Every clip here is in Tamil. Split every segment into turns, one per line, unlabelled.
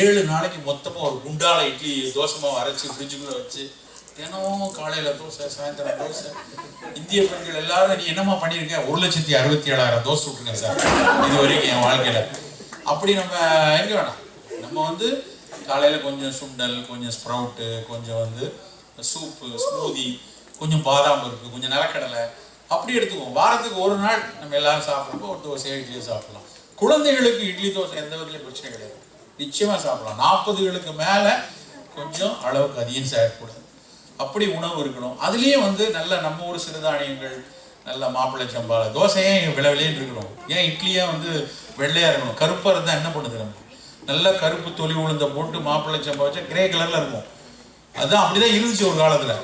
ஏழு நாளைக்கு மொத்தமாக ஒரு குண்டால இட்லி தோசமாக அரைச்சி ஃப்ரிட்ஜுக்குள்ளே வச்சு தினமும் காலையில் தோசை சாயந்தரம் தோசை. இந்திய பெண்கள் எல்லாரும் நீ என்னம்மா பண்ணியிருக்க? ஒரு லட்சத்தி அறுபத்தி ஏழாயிரம் தோசை விட்டுருங்க சார். இது வரைக்கும் என் வாழ்க்கையில். அப்படி நம்ம எங்க வேணாம். நம்ம வந்து காலையில் கொஞ்சம் சுண்டல் கொஞ்சம் ஸ்ப்ரவுட்டு கொஞ்சம் வந்து சூப்பு ஸ்மூதி கொஞ்சம் பாதாம் பருப்பு கொஞ்சம் நிலக்கடலை. அப்படி எடுத்துக்குவோம். வாரத்துக்கு ஒரு நாள் நம்ம எல்லாரும் சாப்பிட்றப்போ ஒரு தோசை இட்லியை சாப்பிடலாம். குழந்தைகளுக்கு இட்லி தோசை எந்த விதத்துலையும் பிரச்சனை கிடையாது. நிச்சயமாக சாப்பிடலாம். நாற்பதுகளுக்கு மேலே கொஞ்சம் அளவுக்கு அதிகம் சேரக்கூடாது அப்படி உணவு இருக்கணும். அதுலேயும் வந்து நல்ல நம்ம ஊர் சிறுதானியங்கள் நல்ல மாப்பிள்ளை சம்பால தோசையே விலை இருக்கணும்? ஏன் இட்லியே வந்து வெள்ளையாக இருக்கணும்? கருப்பாக இருந்தால் என்ன பண்ணுது நம்ம நல்ல கருப்பு தொலி உளுந்த போட்டு மாப்பிள்ளை சம்பா வச்சா கிரே கலரில் இருக்கும். அதுதான் அப்படிதான் இருந்துச்சு ஒரு காலத்தில்.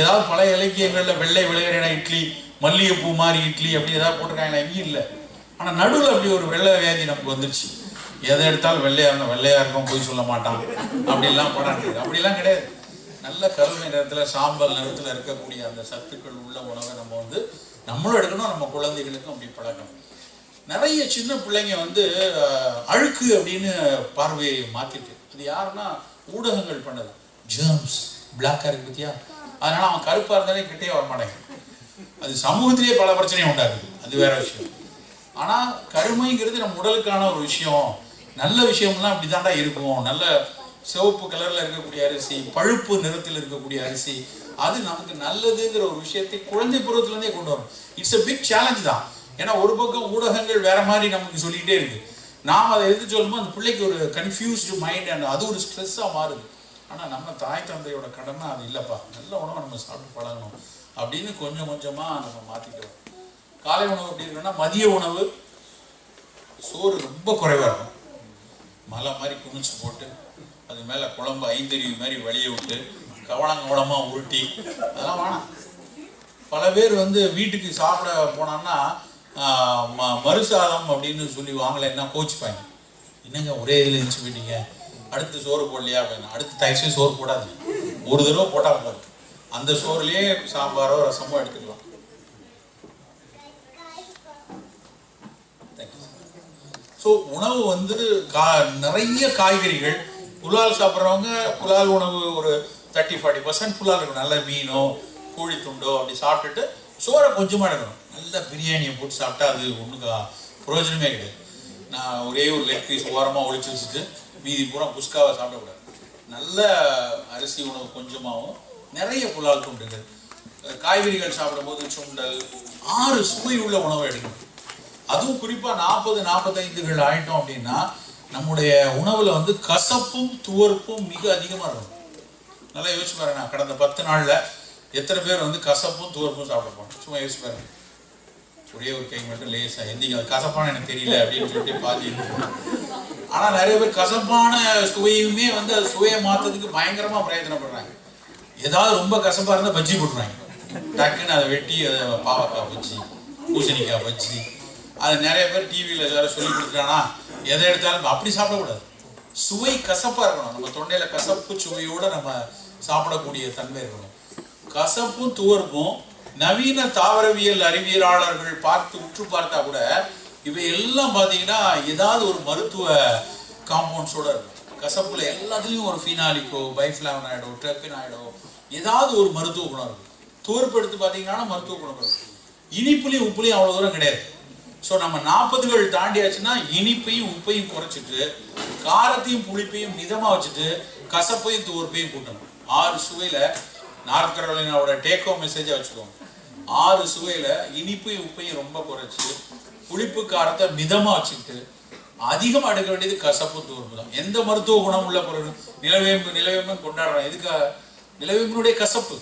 ஏதாவது பழைய இலக்கியங்களில் வெள்ளை விளையாடின இட்லி மல்லிகைப்பூ மாதிரி இட்லி அப்படி ஏதாவது போட்டிருக்காங்களா? எங்கேயும் இல்லை. ஆனால் நடுவில் அப்படி ஒரு வெள்ளை வியாதி நமக்கு வந்துருச்சு. எதை எடுத்தாலும் வெள்ளையா இருந்தோம் வெள்ளையா இருக்கும் போய் சொல்ல மாட்டான். அப்படிலாம் படம் அப்படிலாம் கிடையாது. நல்ல கருமை நிறத்தில் சாம்பல் நிறத்தில் இருக்கக்கூடிய அந்த சத்துக்கள் உள்ள உணவை நம்ம வந்து நம்மளும் எடுக்கணும் நம்ம குழந்தைகளுக்கும் அப்படி பழக்கணும் நிறைய சின்ன பிள்ளைங்க வந்து அழுக்கு அப்படின்னு பார்வையை மாத்திட்டு. அது யாருன்னா ஊடகங்கள் பண்ணது. ஜேர்ம்ஸ் பிளாக்காக இருக்கு பத்தியா? அதனால அவன் கருப்பாக இருந்தாலே கிட்டே வரமாட்டேங்க அது சமூகத்திலேயே பல பிரச்சனையும் உண்டாக்குது அது வேற விஷயம். ஆனால் கருமைங்கிறது நம்ம உடலுக்கான ஒரு விஷயம். நல்ல விஷயம்லாம் அப்படிதான்டா இருக்கும். நல்ல சிவப்பு கலர்ல இருக்கக்கூடிய அரிசி பழுப்பு நிறத்தில் இருக்கக்கூடிய அரிசி அது நமக்கு நல்லதுங்கிற ஒரு விஷயத்தை குழந்தை பருவத்துல இருந்தே கொண்டு வரும் இட்ஸ் அ பிக் சேலஞ்ச் தான். ஏன்னா ஒரு பக்கம் ஊடகங்கள் வேற மாதிரி நமக்கு சொல்லிக்கிட்டே இருக்கு. நாம் அதை எது சொல்லும்போது அந்த பிள்ளைக்கு ஒரு கன்ஃபியூஸ்டு மைண்ட் அண்ட் அது ஒரு ஸ்ட்ரெஸ்ஸாக மாறுது. ஆனால் நம்ம தாய் தந்தையோட கடமை அது இல்லைப்பா. நல்ல உணவை நம்ம சாப்பிட்டு பழகணும் அப்படின்னு கொஞ்சம் கொஞ்சமாக நம்ம மாற்றிக்கிறோம் காலை உணவு அப்படி இருக்குன்னா மதிய உணவு சோறு ரொம்ப குறைவாக இருக்கும். மலை மாதிரி குமிச்சு போட்டு அது மேலே குழம்பு ஐந்தறிவு மாதிரி வெளியே விட்டு கவனம் கவனமா உருட்டி அதெல்லாம் வேணாம். பல பேர் வந்து வீட்டுக்கு சாப்பிட போனான்னா ம- மறுசாதம் அப்படின்னு சொல்லி வாங்கலைன்னா கோச்சிப்பாங்க. என்னங்க ஒரே இதில் இருந்துச்சு போயிட்டீங்க? அடுத்து சோறு போடலையா அப்படின்னு. அடுத்து தயவுசெய்து சோறு போடாது ஒரு தடவை போட்டால் போதும். அந்த சோறுலேயே சாம்பாரோ ரசமோ எடுத்துக்கலாம். ஸோ உணவு வந்து கா நிறைய காய்கறிகள். புலால் சாப்பிட்றவங்க புலால் உணவு ஒரு தேர்ட்டி ஃபார்ட்டி பர்சன்ட் புலால் இருக்கும். நல்ல மீனோ கோழி துண்டோ அப்படி சாப்பிட்டுட்டு சோறை கொஞ்சமாக எடுக்கணும். நல்ல பிரியாணியை போட்டு சாப்பிட்டா அது ஒன்றுக்கா பிரயோஜனமே கிடையாது. நான் ஒரே ஒரு லெக் பீஸ் ஓரமாக ஒழிச்சு வச்சுட்டு மீதி பூரா புஷ்காவை சாப்பிடக்கூடாது. நல்ல அரிசி உணவு கொஞ்சமாகவும் நிறைய புலால் துண்டுகள். காய்கறிகள் சாப்பிடும்போது சுண்டல் ஆறு சுவை உள்ள உணவை எடுக்கணும். அதுவும் குறிப்பா நாற்பது நாற்பத்தைந்துகள் ஆயிட்டோம் அப்படின்னா நம்முடைய உணவுல வந்து கசப்பும் துவர்ப்பும் மிக அதிகமா இருக்கும். நல்லா யோசிச்சு பாருங்க நான் கடந்த பத்து நாள்ல எத்தனை பேர் வந்து கசப்பும் துவர்ப்பும் சாப்பிட போனோம். சும்மா யோசிச்சு பாருங்க. ஒரே ஒரு கை மட்டும் லேசா எந்திங்க அது கசப்பான எனக்கு தெரியல அப்படின்னு சொல்லிட்டு பாதி ஆனா நிறைய பேர் கசப்பான சுவையுமே வந்து அது சுவையை மாத்ததுக்கு பயங்கரமா பிரயத்தனப்படுறாங்க. ஏதாவது ரொம்ப கசப்பா இருந்தா பஜ்ஜி போட்டுறாங்க டக்குன்னு அதை வெட்டி அதை பாவக்காய் பஜ்ஜி பூசணிக்காய் பஜ்ஜி அது நிறைய பேர் டிவியில் எல்லாரும் சொல்லி கொடுத்துட்டானா எதை எடுத்தாலும் அப்படி சாப்பிடக்கூடாது. சுவை கசப்பாக இருக்கணும். நம்ம தொண்டையில் கசப்பு சுவையோடு நம்ம சாப்பிடக்கூடிய தன்மை இருக்கணும். கசப்பும் துவர்ப்பும் நவீன தாவரவியல் அறிவியலாளர்கள் பார்த்து உற்று பார்த்தா கூட இவை எல்லாம் பார்த்தீங்கன்னா ஏதாவது ஒரு மருத்துவ காம்பவுண்ட்ஸோட இருக்கும். கசப்புல எல்லாத்துலேயும் ஒரு ஃபினாலிக்கோ பைஃப்ளாவனாய்டோ ட்ரெப்பினாய்டோ ஏதாவது ஒரு மருத்துவ குணம் இருக்கும். துவர்ப்பு எடுத்து பார்த்தீங்கன்னா மருத்துவ குணம் இருக்கும். இனிப்புலையும் உப்புலையும் அவ்வளோ தூரம் கிடையாது. ஸோ நம்ம நாற்பதுகள் தாண்டியாச்சுன்னா இனிப்பையும் உப்பையும் குறைச்சிட்டு காரத்தையும் புளிப்பையும் மிதமாக வச்சுட்டு கசப்பையும் துவர்ப்பையும் கூட்டணும். ஆறு சுவையில் நார்த் கரோலினாவோட டேக் ஹோம் மெசேஜை வச்சுக்கோங்க. ஆறு சுவையில் இனிப்பையும் உப்பையும் ரொம்ப குறைச்சி புளிப்பு காரத்தை மிதமாக வச்சுக்கிட்டு அதிகமாக எடுக்க வேண்டியது கசப்பு துவர்ப்பு தான். எந்த மருத்துவ குணம் உள்ள பொருள்? நிலவேம்பு நிலவேம்பு கொண்டாடுறோம். இதுக்காக நிலவேம்பினுடைய கசப்பு.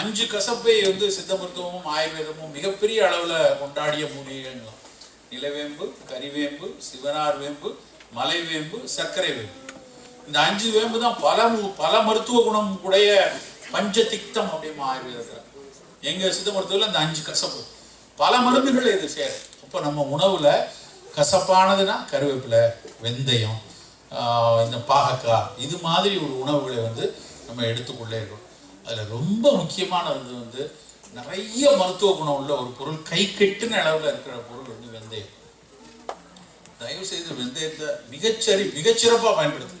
அஞ்சு கசப்பை வந்து சித்த மருத்துவமும் ஆயுர்வேதமும் மிகப்பெரிய அளவில் கொண்டாடிய மூலிகைகள்லாம். நிலவேம்பு கரிவேம்பு சிவனார் வேம்பு மலைவேம்பு சர்க்கரை வேம்பு. இந்த அஞ்சு வேம்பு தான் பல பல மருத்துவ குணம் உடைய பஞ்சதிக்தம் அப்படிமா ஆயுர்வேதத்தில். எங்க சித்த மருத்துவத்தில் இந்த அஞ்சு கசப்பு. பல மருந்துகள் இது சேர் அப்போ நம்ம உணவுல கசப்பானதுன்னா கருவேப்பிலை வெந்தயம் இந்த பாகக்காய் இது மாதிரி ஒரு உணவுகளை வந்து நம்ம எடுத்துக்கொள்ளே இருக்கணும். அதில் ரொம்ப முக்கியமானது வந்து நிறைய மருத்துவ குணம் உள்ள ஒரு பொருள் கை கெட்டுன அளவுல இருக்கிற பொருள் வந்து வெந்தயம். தயவு செய்து வெந்தயத்தை மிகச்சரி மிகச்சிறப்பாக பயன்படுத்து.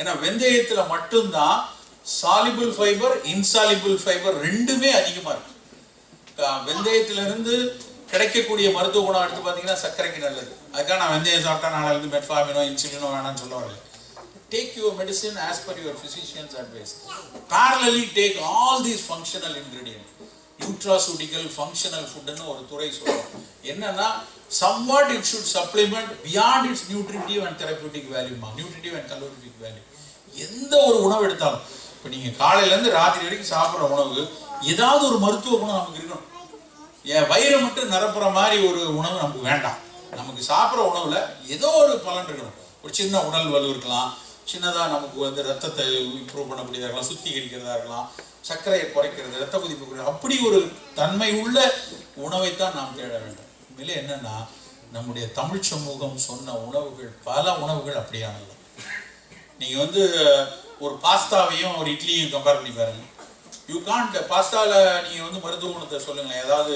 ஏன்னா வெந்தயத்துல மட்டும்தான் சாலிபிள் ஃபைபர் இன்சாலிபிள் ஃபைபர் ரெண்டுமே அதிகமா இருக்கு. வெந்தயத்திலிருந்து வெந்தயத்துல இருந்து கிடைக்கக்கூடிய மருத்துவ குணம் எடுத்து பார்த்தீங்கன்னா சர்க்கரைக்கு நல்லது. அதுக்காக நான் வெந்தயம் சாப்பிட்டா நாளிலிருந்து இருந்து மெட்ஃபாமினோ இன்சுலினோ வேணாம்னு சொல்ல வரல. Take your medicine as per your physician's advice parallelly take all these functional ingredient nutraceutical functional ஃபுட்டுன்னு ஒரு துறை சொல்லுவோம் என்னன்னா somewhat it should supplement beyond its nutritive and therapeutic வேல்யூமா nutritive and and value எந்த ஒரு உணவு எடுத்தாலும் இப்போ நீங்கள் காலையிலேருந்து ராத்திரி வரைக்கும் சாப்பிட்ற உணவு ஏதாவது ஒரு மருத்துவ குணம் நமக்கு இருக்கணும். என் வயிறை மட்டும் நிரப்புற மாதிரி ஒரு உணவு நமக்கு வேண்டாம். நமக்கு சாப்பிட்ற உணவில் ஏதோ ஒரு பலன் இருக்கணும். ஒரு சின்ன உடல் வலு இருக்கலாம் சின்னதாக நமக்கு வந்து ரத்தத்தை இம்ப்ரூவ் பண்ணக்கூடியதா இருக்கலாம் சுத்திகரிக்கிறதா இருக்கலாம் சர்க்கரையை குறைக்கிறது ரத்த கொதிப்பு குறைக்கிறது அப்படி ஒரு தன்மை உள்ள உணவைத்தான் நாம் தேட வேண்டும். உண்மையிலே என்னன்னா நம்முடைய தமிழ் சமூகம் சொன்ன உணவுகள் பல உணவுகள் அப்படியானது. நீங்கள் வந்து ஒரு பாஸ்தாவையும் ஒரு இட்லியும் கம்பேர் பண்ணி பாருங்க. யூ காண்ட் பாஸ்தாவில் நீங்கள் வந்து மருத்துவ குணத்தை சொல்லுங்கள் ஏதாவது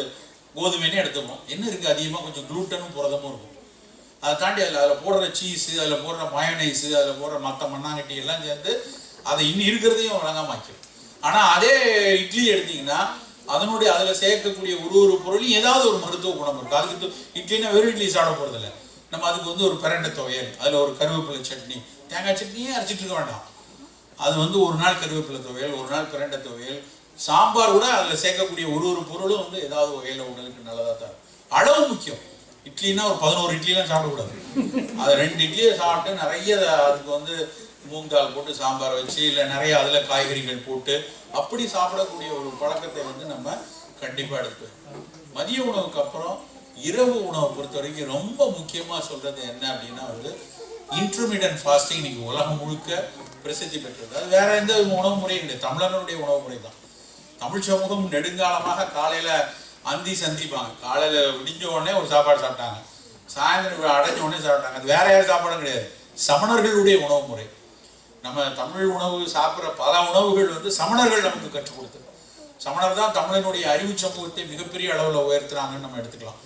கோதுமைன்னு எடுத்துக்கணும். என்ன இருக்குது அதிகமாக கொஞ்சம் குளூட்டனும் புரதமும் இருக்கும். அதை தாண்டி அதில் அதில் போடுற சீஸு அதில் போடுற மயோனைஸு அதில் போடுற மற்ற மண்ணாங்கட்டி எல்லாம் சேர்ந்து அதை இன்னும் இருக்கிறதையும் வழங்காமாக்கிடும் ஆனால் அதே இட்லி எடுத்தீங்கன்னா அதனுடைய அதில் சேர்க்கக்கூடிய ஒரு ஒரு பொருளையும் ஏதாவது ஒரு மருத்துவ குணம் இருக்கும். அதுக்கு இட்லினா வெறும் இட்லி சாப்பிட போகிறதில்ல நம்ம அதுக்கு வந்து ஒரு பிரண்டை துவையல் அதில் ஒரு கருவேப்பிலை சட்னி தேங்காய் சட்னியே அரைச்சிட்டு இருக்க வேண்டாம். அது வந்து ஒரு நாள் கருவேப்பிலை துவையல் ஒரு நாள் பிரண்டை துவையல். சாம்பார் கூட அதில் சேர்க்கக்கூடிய ஒரு ஒரு பொருளும் வந்து ஏதாவது வகையில் உடலுக்கு நல்லதாக தான் அளவு முக்கியம். இட்லினா ஒரு பதினோரு இட்லிலாம் சாப்பிடக்கூடாது. அது ரெண்டு இட்லியை சாப்பிட்டு நிறைய அதுக்கு வந்து மூங்கால் போட்டு சாம்பார் வச்சு இல்லை நிறைய அதில் காய்கறிகள் போட்டு அப்படி சாப்பிடக்கூடிய ஒரு பழக்கத்தை வந்து நம்ம கண்டிப்பாக எடுத்துக்கணும். மதிய உணவுக்கு அப்புறம் இரவு உணவை பொறுத்த வரைக்கும் ரொம்ப முக்கியமாக சொல்றது என்ன அப்படின்னா வந்து இன்டர்மீடியன் ஃபாஸ்டிங் இன்னைக்கு உலகம் முழுக்க பிரசித்தி பெற்றது. அது வேற எந்த உணவு முறையும் கிடையாது தமிழனுடைய உணவு முறை தான் தமிழ் சமூகம் நெடுங்காலமாக காலையில அந்தி சந்திப்பாங்க. காலையில் விடிஞ்ச உடனே ஒரு சாப்பாடு சாப்பிட்டாங்க. சாயந்தரம் அடைஞ்ச உடனே சாப்பிட்டாங்க. அது வேற யாரும் சாப்பாடும் கிடையாது. சமணர்களுடைய உணவு முறை. நம்ம தமிழ் உணவு சாப்பிட்ற பல உணவுகள் வந்து சமணர்கள் நமக்கு கற்றுக் கொடுத்தது. சமணர் தான் தமிழனுடைய அறிவு சமூகத்தை மிகப்பெரிய அளவில் உயர்த்துறாங்கன்னு நம்ம எடுத்துக்கலாம்.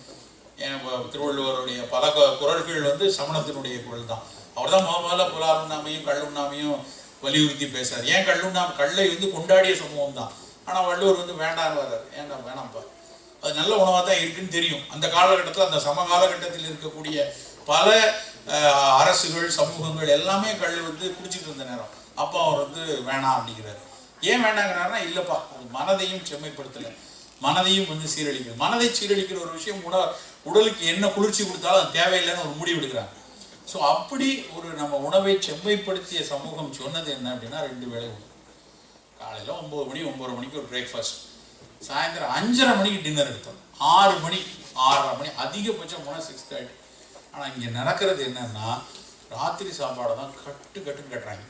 ஏன் திருவள்ளுவருடைய பல குரல்கள் வந்து சமணத்தினுடைய குரல் தான். அவர் தான் முதல்ல புலாருண்ணாமையும் கல்லுண்ணாமையும் வலியுறுத்தி பேசுறாரு. ஏன் கல்லுண்ணாம கல்லை வந்து கொண்டாடிய சமூகம் தான். ஆனால் வள்ளுவர் வந்து வேண்டாம்னு வர்றாரு. ஏன்டா வேணாம்ப்பா. அது நல்ல உணவாக தான் இருக்குன்னு தெரியும். அந்த காலகட்டத்தில் அந்த சம காலகட்டத்தில் இருக்கக்கூடிய பல அரசுகள் சமூகங்கள் எல்லாமே கல் வந்து குடிச்சிட்டு இருந்த நேரம். அப்போ அவர் வந்து வேணாம் அப்படிங்கிறாரு. ஏன் வேண்டாங்கிறாருன்னா இல்லைப்பா மனதையும் செம்மைப்படுத்தலை. மனதையும் வந்து சீரழிக்குது மனதை சீரழிக்கிற ஒரு விஷயம் உட உடலுக்கு என்ன குளிர்ச்சி கொடுத்தாலும் அது தேவையில்லைன்னு ஒரு முடிவு எடுக்கிறாங்க ஸோ அப்படி ஒரு நம்ம உணவை செம்மைப்படுத்திய சமூகம் சொன்னது என்ன அப்படின்னா ரெண்டு வேளை உணவு. காலையில் ஒம்பது மணி ஒம்பது மணிக்கு ஒரு பிரேக்ஃபாஸ்ட் சாயந்தரம் அஞ்சரை மணிக்கு டின்னர் எடுத்தோம். ஆறு மணி ஆறரை மணி அதிகபட்சம் போனால் சிக்ஸ் தேர்ட்டி ஆனால் இங்கே நடக்கிறது என்னன்னா ராத்திரி சாப்பாடை தான் கட்டு கட்டுன்னு கட்டுறாங்க.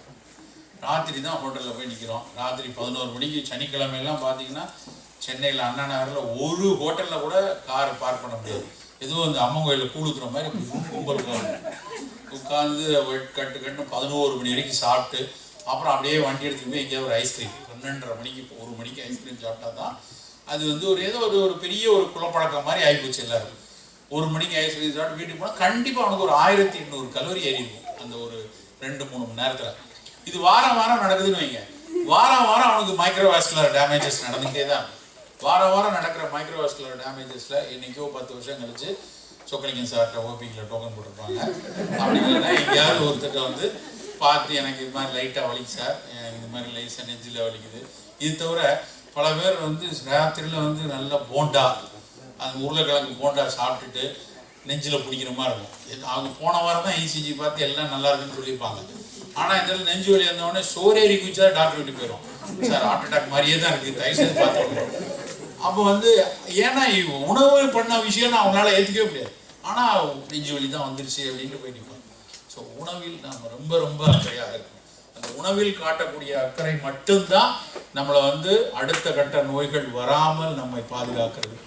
ராத்திரி தான் ஹோட்டலில் போய் நிற்கிறோம் ராத்திரி பதினோரு மணிக்கு சனிக்கிழமையெல்லாம் பார்த்தீங்கன்னா சென்னையில் அண்ணா நகரில் ஒரு ஹோட்டலில் கூட கார் பார்க் பண்ண முடியாது. எதுவும் இந்த அம்மன் கோயிலில் கூழுத்துற மாதிரி கும்பல் உட்காந்து கட்டு கட்டுன்னு பதினோரு மணி வரைக்கும் சாப்பிட்டு அப்புறம் அப்படியே வண்டி எடுத்துட்டு போய் எங்கேயாவது ஒரு ஐஸ்கிரீம் பன்னெண்டரை மணிக்கு ஒரு மணிக்கு ஐஸ்கிரீம் சாப்பிட்டா தான் அது வந்து ஒரு ஏதோ ஒரு ஒரு பெரிய ஒரு குளப்பழக்கம் மாதிரி ஆகிப்போச்சு எல்லாரும் ஒரு மணிக்கு ஐஸ்கிரீம் சாப்பிட்டு வீட்டுக்கு போனால் கண்டிப்பாக அவனுக்கு ஒரு ஆயிரத்தி எண்ணூறு கலோரி ஏறிக்கும் அந்த ஒரு ரெண்டு மூணு மணி நேரத்தில். இது வாரம் வாரம் நடக்குதுன்னு வைங்க. வாரம் வாரம் அவனுக்கு மைக்ரோவாஸ்குலர் டேமேஜஸ் நடந்துகிட்டே தான் வாரம் வாரம் நடக்கிற மைக்ரோவாஸ்குலர் டேமேஜஸில் இன்னைக்கோ பத்து வருஷம் கழிச்சு சொக்கலிங்கன் சார்கிட்ட ஓபிக்கில் டோக்கன் போட்டிருப்பாங்க. அப்படி இல்லைன்னா எங்கேயாவது ஒருத்தர்கிட்ட வந்து பார்த்து எனக்கு இது மாதிரி லைட்டாக வலிக்கு சார் இது மாதிரி லைஸாக நெஞ்சில் வலிக்குது. இது தவிர பல பேர் வந்து ராத்திரியில் வந்து நல்ல போண்டா அந்த உருளைக்கிழங்கு போண்டா சாப்பிட்டுட்டு நெஞ்சில் பிடிக்கிற மாதிரி இருக்கும். அவங்க போன வாரம் தான் இசிஜி பார்த்து எல்லாம் நல்லா இருக்குன்னு சொல்லியிருப்பாங்க. ஆனால் இந்த நெஞ்சு வலி வந்தவொடனே சோரேறி குதிச்சா டாக்டர் விட்டு போயிடும் சார் ஹார்ட் அட்டாக் மாதிரியே தான் இருக்குது தயவு செய்து பார்த்து அப்போ வந்து ஏன்னா உணவு பண்ண விஷயம் அவங்களால ஏற்றுக்கவே முடியாது. ஆனால் நெஞ்சு வலி தான் வந்துருச்சு அப்படின்ட்டு போய் ஸோ உணவில் நாம் ரொம்ப ரொம்ப அக்கறையாக இருக்கணும். அந்த உணவில் காட்டக்கூடிய அக்கறை மட்டும்தான் நம்மளை வந்து அடுத்த கட்ட நோய்கள் வராமல் நம்மை பாதுகாக்கிறது.